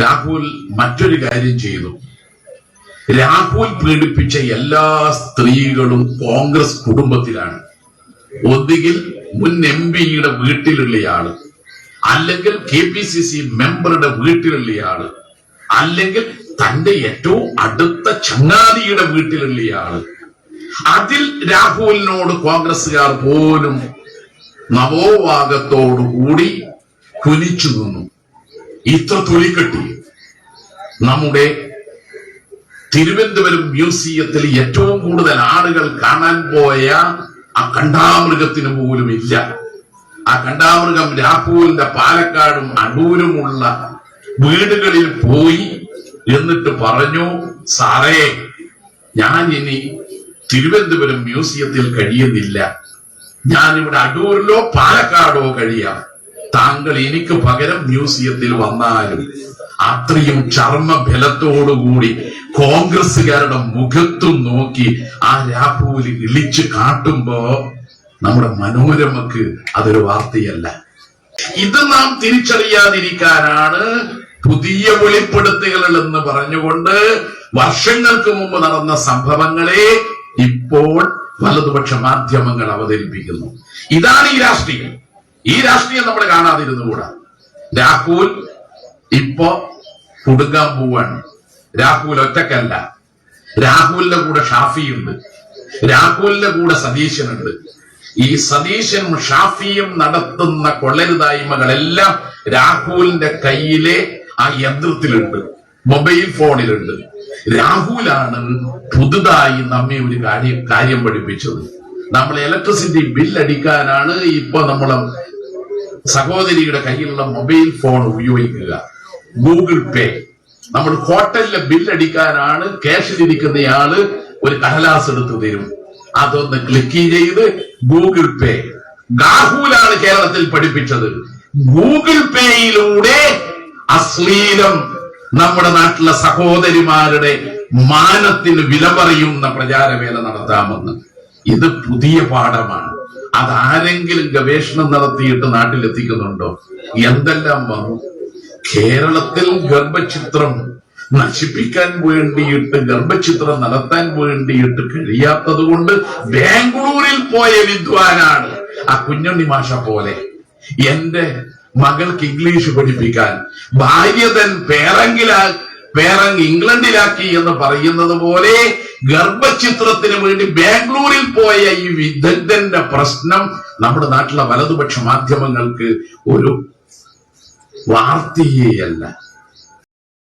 രാഹുൽ മറ്റൊരു കാര്യം ചെയ്തു. രാഹുൽ പീഡിപ്പിച്ച എല്ലാ സ്ത്രീകളും കോൺഗ്രസ് കുടുംബത്തിലാണ്. ഒന്നുകിൽ മുൻ എം പിയുടെ വീട്ടിലുള്ളയാൾ അല്ലെങ്കിൽ കെ പി സി സി മെമ്പറുടെ വീട്ടിലുള്ളയാൾ അല്ലെങ്കിൽ തന്റെ ഏറ്റവും അടുത്ത ചങ്ങാതിയുടെ വീട്ടിലുള്ളയാൾ. അതിൽ രാഹുലിനോട് കോൺഗ്രസുകാർ പോലും നവോവാഗത്തോടുകൂടി കുനിച്ചു നിന്നു. ഇത്ര തൊലിക്കെട്ടി നമ്മുടെ തിരുവനന്തപുരം മ്യൂസിയത്തിൽ ഏറ്റവും കൂടുതൽ ആളുകൾ കാണാൻ പോയ ആ കണ്ടാമൃഗത്തിന് പോലും ഇല്ല. ആ കണ്ടാമൃഗം രാഹുലിന്റെ പാലക്കാടും അടൂരുമുള്ള വീടുകളിൽ പോയി എന്നിട്ട് പറഞ്ഞു സാറേ ഞാൻ ഇനി തിരുവനന്തപുരം മ്യൂസിയത്തിൽ കഴിയുന്നില്ല. ഞാൻ ഇവിടെ അടൂരിലോ പാലക്കാടോ കഴിയാം. താങ്കൾ എനിക്ക് പകരം മ്യൂസിയത്തിൽ വന്നാലും അത്രയും ചർമ്മബലത്തോടുകൂടി കോൺഗ്രസുകാരുടെ മുഖത്തു നോക്കി ആ രാഹുൽ ഇളിച്ചു കാട്ടുമ്പോ നമ്മുടെ മനോരമക്ക് അതൊരു വാർത്തയല്ല. ഇത് നാം തിരിച്ചറിയാതിരിക്കാനാണ് പുതിയ വെളിപ്പെടുത്തുകൾ എന്ന് പറഞ്ഞുകൊണ്ട് വർഷങ്ങൾക്ക് മുമ്പ് നടന്ന സംഭവങ്ങളെ ഇപ്പോൾ വലതുപക്ഷ മാധ്യമങ്ങൾ അവതരിപ്പിക്കുന്നു. ഇതാണ് ഈ രാഷ്ട്രീയം. ഈ രാഷ്ട്രീയം നമ്മൾ കാണാതിരുന്നുകൂടാ രാഹുൽ ഇപ്പോ കുടുങ്ങാൻ പോവാണ്. രാഹുൽ ഒറ്റക്കല്ല. രാഹുലിന്റെ കൂടെ ഷാഫിയുണ്ട്. രാഹുലിന്റെ കൂടെ സതീശനുണ്ട്. ഈ സതീശനും ഷാഫിയും നടത്തുന്ന കൊള്ളരുതായ്മകളെല്ലാം രാഹുലിന്റെ കയ്യിലെ ആ യന്ത്രത്തിലുണ്ട്. മൊബൈൽ ഫോണിലുണ്ട്. രാഹുലാണ് പുതുതായി നമ്മെ ഒരു കാര്യം കാര്യം പഠിപ്പിച്ചത്. നമ്മൾ ഇലക്ട്രിസിറ്റി ബിൽ അടിക്കാനാണ് ഇപ്പൊ നമ്മളെ സഹോദരിയുടെ കയ്യിലുള്ള മൊബൈൽ ഫോൺ ഉപയോഗിക്കുക. Google Pay. നമ്മൾ ഹോട്ടലിലെ ബില്ലടിക്കാനാണ് ക്യാഷിലിരിക്കുന്നയാൾ ഒരു കടലാസ് എടുത്ത് തരും. അതൊന്ന് ക്ലിക്ക് ചെയ്ത് ഗൂഗിൾ പേ. ഗാഹുലാണ് കേരളത്തിൽ പഠിപ്പിച്ചത്. ഗൂഗിൾ പേയിലൂടെ അശ്ലീലം നമ്മുടെ നാട്ടിലെ സഹോദരിമാരുടെ മാനത്തിന് വില പറയുന്ന പ്രചാരവേല നടത്താമെന്ന്. ഇത് പുതിയ പാഠമാണ്. അതാരെങ്കിലും ഗവേഷണം നടത്തിയിട്ട് നാട്ടിലെത്തിക്കുന്നുണ്ടോ? എന്തെല്ലാം വന്നു? കേരളത്തിൽ ഗർഭചിത്രം നശിപ്പിക്കാൻ വേണ്ടിയിട്ട് ഗർഭചിത്രം നടത്താൻ വേണ്ടിയിട്ട് കഴിയാത്തത് കൊണ്ട് ബാംഗ്ലൂരിൽ പോയ വിദ്വാനാണ് ആ കുഞ്ഞുണ്ണി മാഷ പോലെ. എന്റെ മകൾക്ക് ഇംഗ്ലീഷ് പഠിപ്പിക്കാൻ ഭാര്യ തൻ പേറങ്കിലാ പേരങ് ഇംഗ്ലണ്ടിലാക്കി എന്ന് പറയുന്നത് പോലെ ഗർഭചിത്രത്തിന് വേണ്ടി ബാംഗ്ലൂരിൽ പോയ ഈ വിദഗ്ധന്റെ പ്രശ്നം നമ്മുടെ നാട്ടിലെ വലതുപക്ഷ മാധ്യമങ്ങൾക്ക് ഒരു വാർത്തയേയല്ല